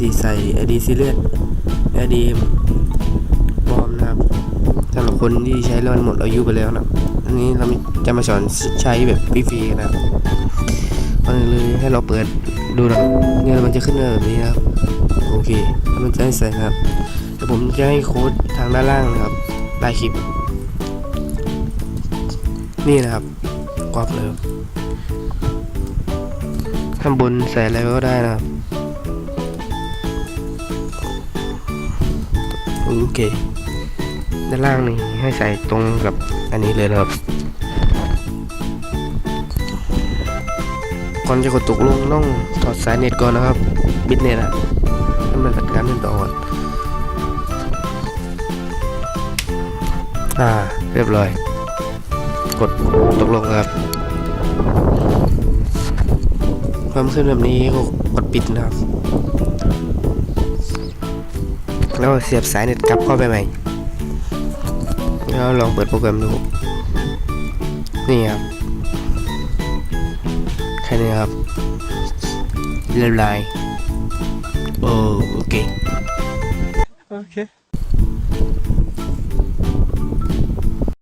สีใส่ ID ซีเรียส ID บอมนะครับสำหรับคนที่ใช้แล้วมันหมดอายุไปแล้วนะครับอันนี้เราจะมาสอนใช้แบบฟรีๆนะครับก่อนอื่นเลยให้เราเปิดดูนะครับเนี่ยมันจะขึ้นแบบนี้นะครับโอเคแล้วมันจะให้ใส่ครับเดี๋ยวผมจะให้โค้ดทางด้านล่างนะครับใต้คลิป นี่นะครับกรอบเลยข้างบนใส่อะไรก็ได้นะครับ โอเค ด้านล่างนี่ให้ใส่ตรงกับอันนี้เลยนะครับก่อนจะกดตกลงต้องถอดสายเน็ตก่อนนะครับ บิตเน็ตอะให้มันจัดการเล่นต่อก่อนอ่า เรียบร้อย กดตกลงครับความขึ้นแบบนี้ก็กดปิดนะครับ แล้วเสียบสายเน็ตกลับเข้าไปใหม่ แล้วลองเปิดโปรแกรมดู นี่ครับ แค่นี้ครับเรียบร้อยโอ้โอเค